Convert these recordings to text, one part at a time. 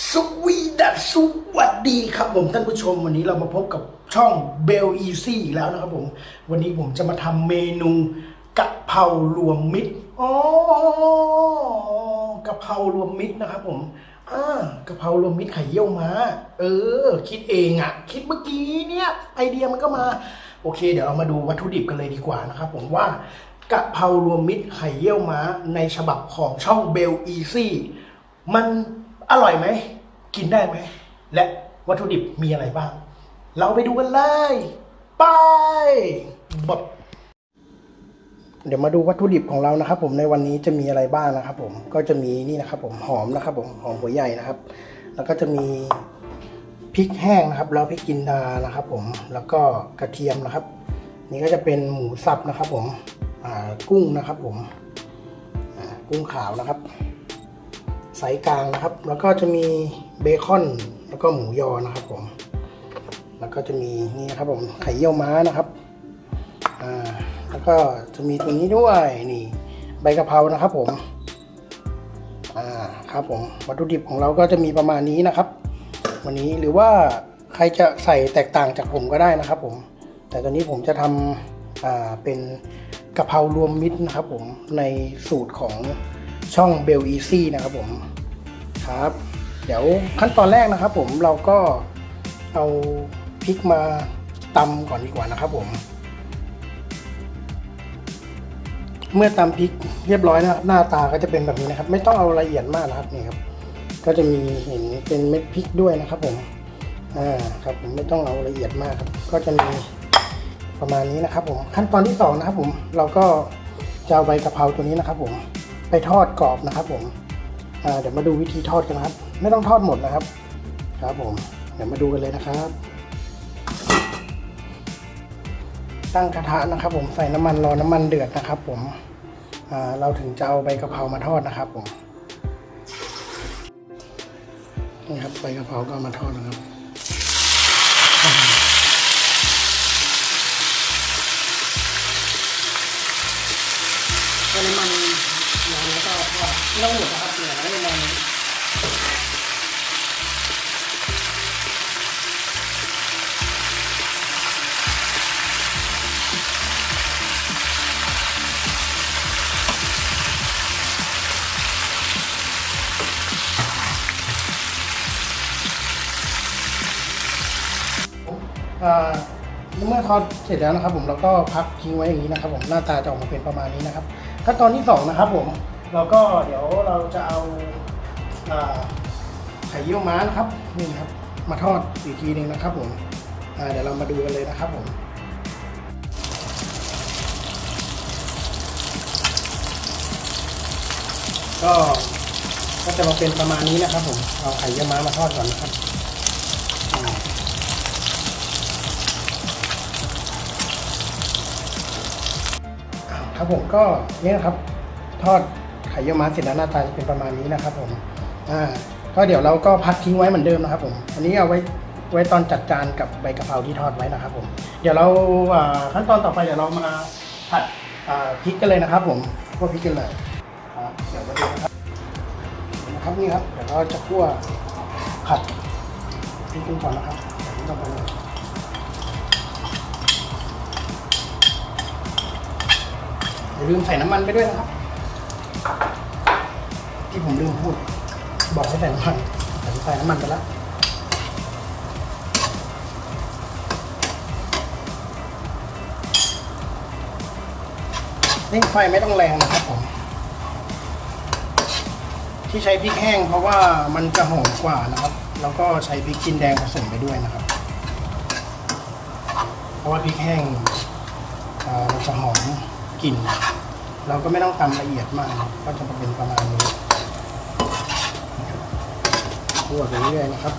สวีดัสสวัสดีครับผมท่านผู้ชมวันนี้เรามาพบกับช่องเบลอีซี่อีกแล้วนะครับผม วันนี้ผมจะมาทำเมนูกะเพรารวมมิตรอ๋อกะเพรารวมมิตรนะครับผมอ่ากะเพรารวมมิตรไข่เยี่ยวมาเออ คิดเองอะ่ะ คิดเมื่อกี้เนี่ย ไอเดียมันก็มา โอเค เดี๋ยวเรามาดูวัตถุดิบกันเลยดีกว่านะครับผมว่ากะเพรารวมมิตรไข่เยี่ยวมาในฉบับของช่องเบลอีซี่มัน อร่อยไหม กินได้ไหม และวัตถุดิบมีอะไรบ้าง เราไปดูกันเลย ไปบเดี๋ยวมาดูวัตถุดิบของเรานะครับ ผมในวันนี้จะมีอะไรบ้างนะครับ ผมก็จะมีนี่นะครับ ผมหอมนะครับ ผมหอมหัวใหญ่นะครับ แล้วก็จะมีพริกแห้งนะครับ แล้วพริกจินดานะครับ ผมแล้วก็กระเทียมนะครับ นี่ก็จะเป็นหมูสับนะครับ ผมกุ้งนะครับ ผมกุ้งขาวนะครับ ไซส์กลางนะครับ แล้วก็จะมีเบคอน แล้วก็หมูยอนะครับผม แล้วก็จะมีนี่นะครับผมไข่เยี่ยวม้านะครับ อ่า แล้วก็จะมีตัวนี้ด้วยนี่ใบกะเพรานะครับผม อ่า ครับผม วัตถุดิบของเราก็จะมีประมาณนี้นะครับ วันนี้หรือว่าใครจะใส่แตกต่างจากผมก็ได้นะครับผม แต่ตอนนี้ผมจะทำอ่าเป็นกะเพรารวมมิตรนะครับผมในสูตรของ ช่องเบลอีซี่นะครับผมครับ เดี๋ยวขั้นตอนแรกนะครับผมเราก็เอาพริกมาตำก่อนดีกว่านะครับผม เมื่อตำพริกเรียบร้อยนะครับหน้าตาก็จะเป็นแบบนี้นะครับ ไม่ต้องเอาละเอียดมากนะครับนี่ครับ ก็จะมีเห็นเป็นเม็ดพริกด้วยนะครับผมอ่าครับผมไม่ต้องเอาละเอียดมากครับ ก็จะมีประมาณนี้นะครับผมขั้นตอนที่สองนะครับผมเราก็จะเอาใบกะเพราตัวนี้นะครับผม ไปทอดกรอบนะครับผมเดี๋ยวมาดูวิธีทอดกันนะครับ ไม่ต้องทอดหมดนะครับ ครับผม เดี๋ยวมาดูกันเลยนะครับ ตั้งกระทะนะครับ ผมใส่น้ำมันรอน้ำมันเดือดนะครับ ผมเราถึงจะเอาใบกะเพรามาทอดนะครับผมนี่ครับใบกะเพราก็มาทอดนะครับน้ำมัน ร้อนแล้วก็ทอดไม่ต้องหมดนะครับเหลือไว้ประมาณนี้อ่าเมื่อทอดเสร็จแล้วนะครับ ผมเราก็พักทิ้งไว้อย่างนี้นะครับ ผมหน้าตาจะออกมาเป็นประมาณนี้นะครับ ขั้นตอนที่สองนะครับผมเราก็เดี๋ยวเราจะเอาไข่เยี่ยวม้านะครับนี่ครับ มาทอดอีกทีหนึ่งนะครับผมเดี๋ยวเรามาดูกันเลยนะครับผมก็ก็จะมาเป็นประมาณนี้นะครับผม เอาไข่เยี่ยวม้ามาทอดก่อนนะครับ ครับผมก็เนี่ยนะครับทอดไข่เยี่ยวม้าเสร็จแล้วหน้าตาจะเป็นประมาณนี้นะครับผมอ่าก็เดี๋ยวเราก็พักทิ้งไว้เหมือนเดิมนะครับผมอันนี้เอาไว้ไว้ตอนจัดจานกับใบกะเพราที่ทอดไว้นะครับผมเดี๋ยวเราขั้นตอนต่อไปเดี๋ยวเรามาผัดพริกกันเลยนะครับ ผมคั่วพริกกันเลยครับเดี๋ยวมาดูนะครับนะครับนี่ครับเดี๋ยวเราจะคั่วผัดพริกกันก่อนนะครับเดี๋ยวนี้ต้องไปเลย อย่าลืมใส่น้ำมันไปด้วยนะครับ ที่ผมลืมพูด บอกให้ใส่น้ำมันแต่ผมใส่น้ำมันไปแล้วเร่ไฟไม่ต้องแรงนะครับผมที่ใช้พริกแห้งเพราะว่ามันจะหอมกว่านะครับ แล้วก็ใช้พริกจินแดงผสมไปด้วยนะครับ เพราะว่าพริกแห้งอ่ามันจะหอม กลิ่น เราก็ไม่ต้องทำละเอียดมาก ก็จะเป็นประมาณนี้คั่วไปเรื่อยนะครับ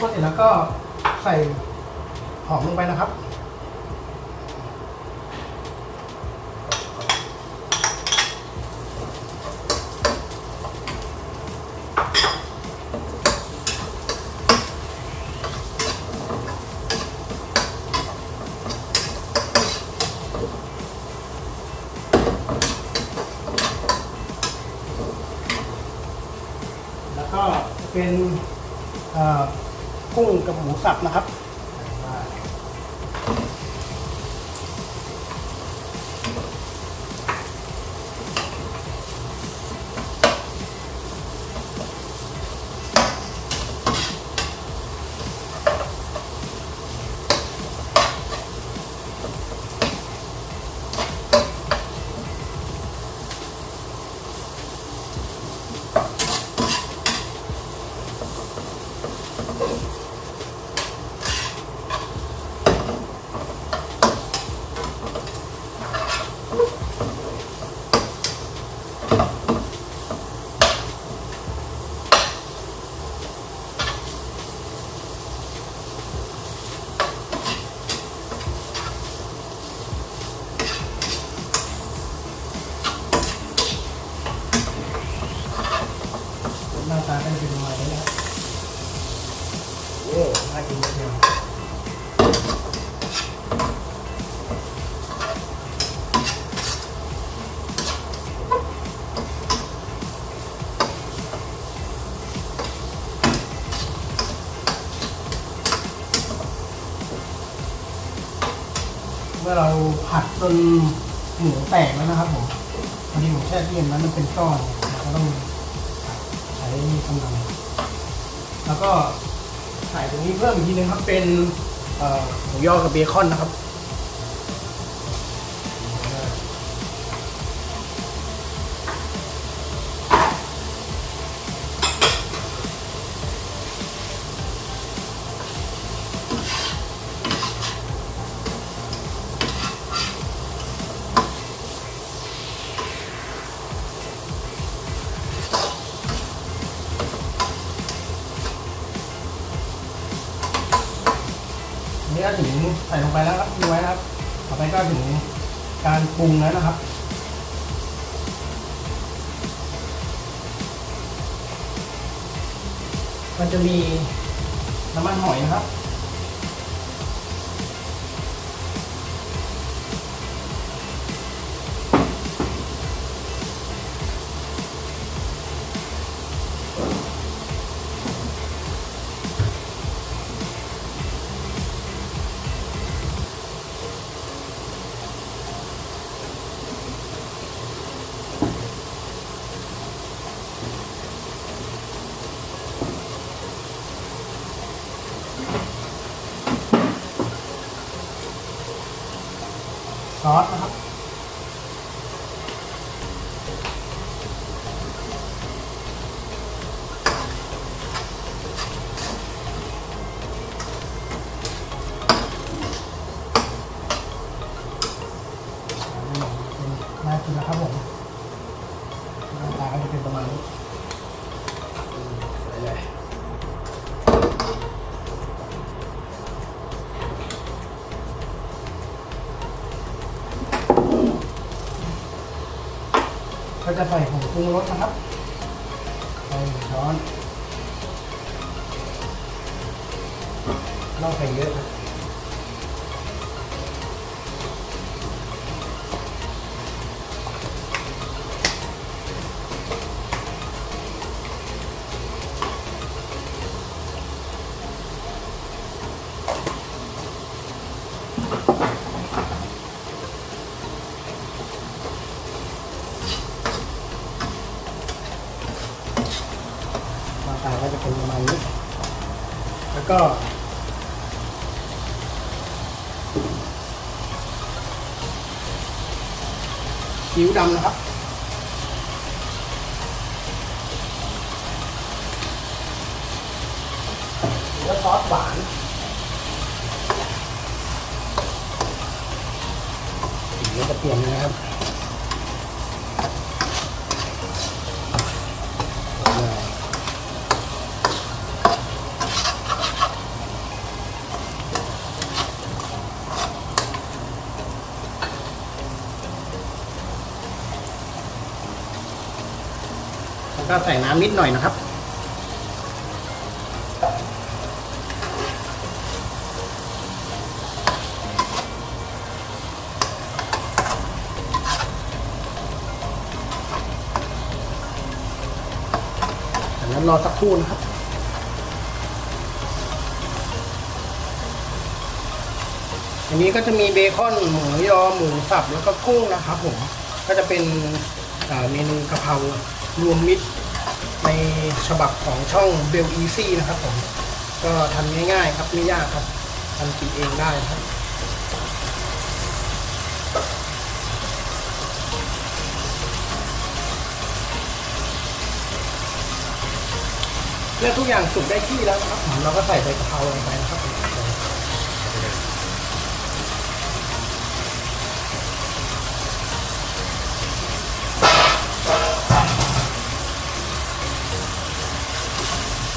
ข้นเสร็จแล้วก็ใส่หอมลงไปนะครับ แล้วก็เป็น กุ้งกับหมูสับนะครับ หน้าตาก็จะเป็นประมาณนี้นะครับโอ้น่ากินทีเดียวเมื่อเราผัดจนหมูแตกแล้วนะครับผมพอดีผมแช่เย็นนั้นมันเป็นก้อนเราก็ต้องใช้กำลังแล้วก็ใส่ตรงนี้เพิ่มอีกทีนึงครับเป็นเอ่อหมูยอกับเบคอนนะครับ นี้ก็ถึงใส่ลงไปแล้วครับทิ้งไว้นะครับ ต่อไปก็ถึงการปรุงแล้วนะครับมันจะมีน้ำมันหอยนะครับ ซ จะใส่ผงปรุงรสนะครับใส่หนึ่งช้อนเราใส่เยอะครับน้าตาก็จะเป็นประมาณนี้ แล้วก็ ซีอิ๊วดำนะครับ แล้วซอสหวาน สีก็จะเปลี่ยนนะครับแล้ว ก็ใส่น้ำนิดหน่อยนะครับ จากนั้นรอสักครู่นะครับอันนี้ก็จะมีเบคอนหมูยอหมูสับแล้วก็กุ้งนะครับผมก็จะเป็นเมนูกะเพรารวมมิตร ในฉบับของช่องเบลอีซี่นะครับผมก็ทำง่ายๆครับไม่ยากครับทำกินเองได้ครับเมื่อทุกอย่างสุกได้ที่แล้วครับผมเราก็ใส่ใบกะเพราลงไปนะครับผม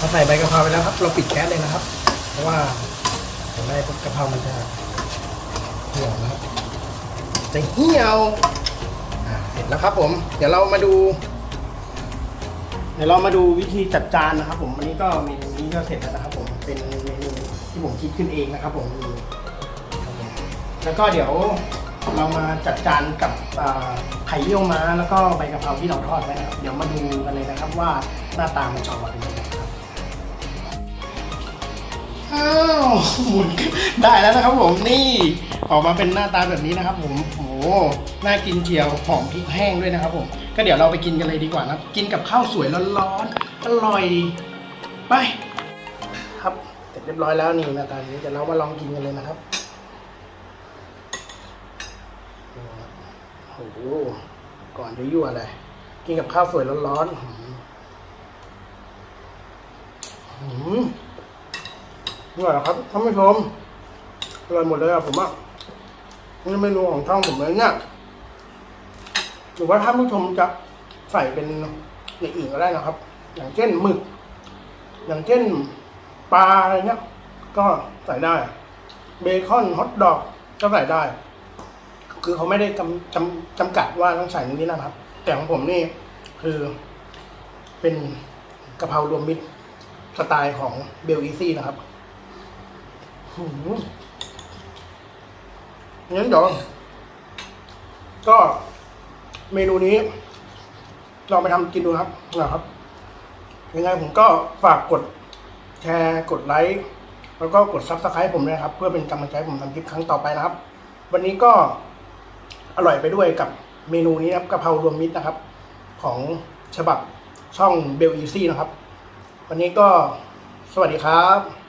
พอใส่ใบกะเพราไปแล้วครับ เราปิดแก๊สเลยนะครับ เพราะว่าเห็นไหมกะเพรามันจะเหี่ยวนะครับจะเหี่ยวเสร็จแล้วครับผม เดี๋ยวเรามาดู เดี๋ยวเรามาดูวิธีจัดจานนะครับ ผมวันนี้ก็เมนูนี้ก็เสร็จแล้วนะครับ ผมเป็นเมนูที่ผมคิดขึ้นเองนะครับ ผมแล้วก็เดี๋ยวเรามาจัดจานกับไข่เยี่ยวม้าแล้วก็ใบกะเพราที่เราทอดไว้นะครับ เดี๋ยวมาดูกันเลยนะครับว่าหน้าตามันจะออกมาเป็นยังไง อ้าวหมุนได้แล้วนะครับผมนี่ออกมาเป็นหน้าตาแบบนี้นะครับ ผมโอ้หน่ากินเจียวหอมพริกแห้งด้วยนะครับ ผมก็เดี๋ยวเราไปกินกันเลยดีกว่านะกินกับข้าวสวยร้อนๆอร่อยไปครับเสร็จเรียบร้อยแล้วนี่หน้าตานี้เดี๋ยวเรามาลองกินกันเลยนะครับโอ้โหก่อนจะยั่วเลยกินกับข้าวสวยร้อนๆหืมหืม อร่อยเหรอครับท่านผู้ชมอร่อยหมดเลยอะผมอะนี่เมนูของช่องผมเลยเนี่ยหรือว่าท่านผู้ชมจะใส่เป็นอย่างอื่นก็ได้นะครับ อย่างเช่นหมึก อย่างเช่นปลาอะไรเงี้ย ก็ใส่ได้ เบคอนฮอทดอกก็ใส่ได้ คือเขาไม่ได้จำจำจำกัดว่าต้องใส่นี้นะครับ แต่ของผมนี่คือเป็นกะเพรารวมมิตรสไตล์ของเบลอีซี่นะครับ งั้นเดี๋ยวก็เมนูนี้ลองไปทำกินดูครับนะครับ ยังไงผมก็ฝากกดแชร์กดไลค์แล้วก็กดซับสไครต์ผมด้วยนะครับ เพื่อเป็นกำลังใจผมทำคลิปครั้งต่อไปนะครับ วันนี้ก็อร่อยไปด้วยกับเมนูนี้นะครับกะเพรารวมมิตรนะครับ ของฉบับช่องเบลอีซี่นะครับ วันนี้ก็สวัสดีครับ